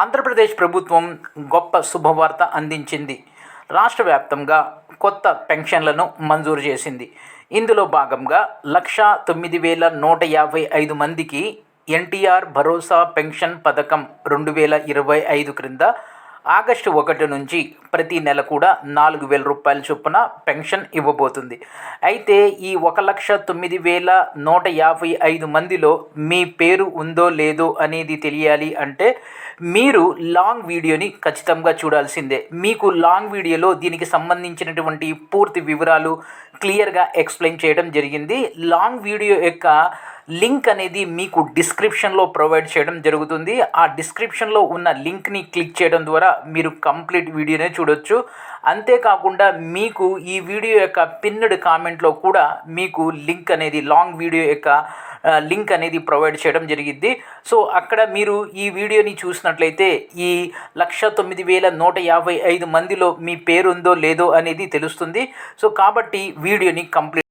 ఆంధ్రప్రదేశ్ ప్రభుత్వం గొప్ప శుభవార్త అందించింది. రాష్ట్ర వ్యాప్తంగా కొత్త పెన్షన్లను మంజూరు చేసింది. ఇందులో భాగంగా లక్షా తొమ్మిది వేల నూట యాభై ఐదు మందికి ఎన్టీఆర్ భరోసా పెన్షన్ పథకం రెండు వేల ఇరవై ఐదు క్రింద ఆగస్టు ఒకటి నుంచి ప్రతి నెల కూడా నాలుగు వేల రూపాయల చొప్పున పెన్షన్ ఇవ్వబోతుంది. అయితే ఈ ఒక లక్ష తొమ్మిది వేల నూట యాభై ఐదు మందిలో మీ పేరు ఉందో లేదో అనేది తెలియాలి అంటే మీరు లాంగ్ వీడియోని ఖచ్చితంగా చూడాల్సిందే. మీకు లాంగ్ వీడియోలో దీనికి సంబంధించినటువంటి పూర్తి వివరాలు క్లియర్గా ఎక్స్ప్లెయిన్ చేయడం జరిగింది. లాంగ్ వీడియో యొక్క లింక్ అనేది మీకు డిస్క్రిప్షన్లో ప్రొవైడ్ చేయడం జరుగుతుంది. ఆ డిస్క్రిప్షన్లో ఉన్న లింక్ని క్లిక్ చేయడం ద్వారా మీరు కంప్లీట్ వీడియోనే చూడొచ్చు. అంతేకాకుండా మీకు ఈ వీడియో యొక్క పిన్నడ్ కామెంట్లో కూడా మీకు లింక్ అనేది లాంగ్ వీడియో యొక్క లింక్ అనేది ప్రొవైడ్ చేయడం జరిగింది సో అక్కడ మీరు ఈ వీడియోని చూసినట్లయితే ఈ లక్ష తొమ్మిది వేల నూట యాభై ఐదు మందిలో మీ పేరు ఉందో లేదో అనేది తెలుస్తుంది. సో కాబట్టి వీడియోని కంప్లీట్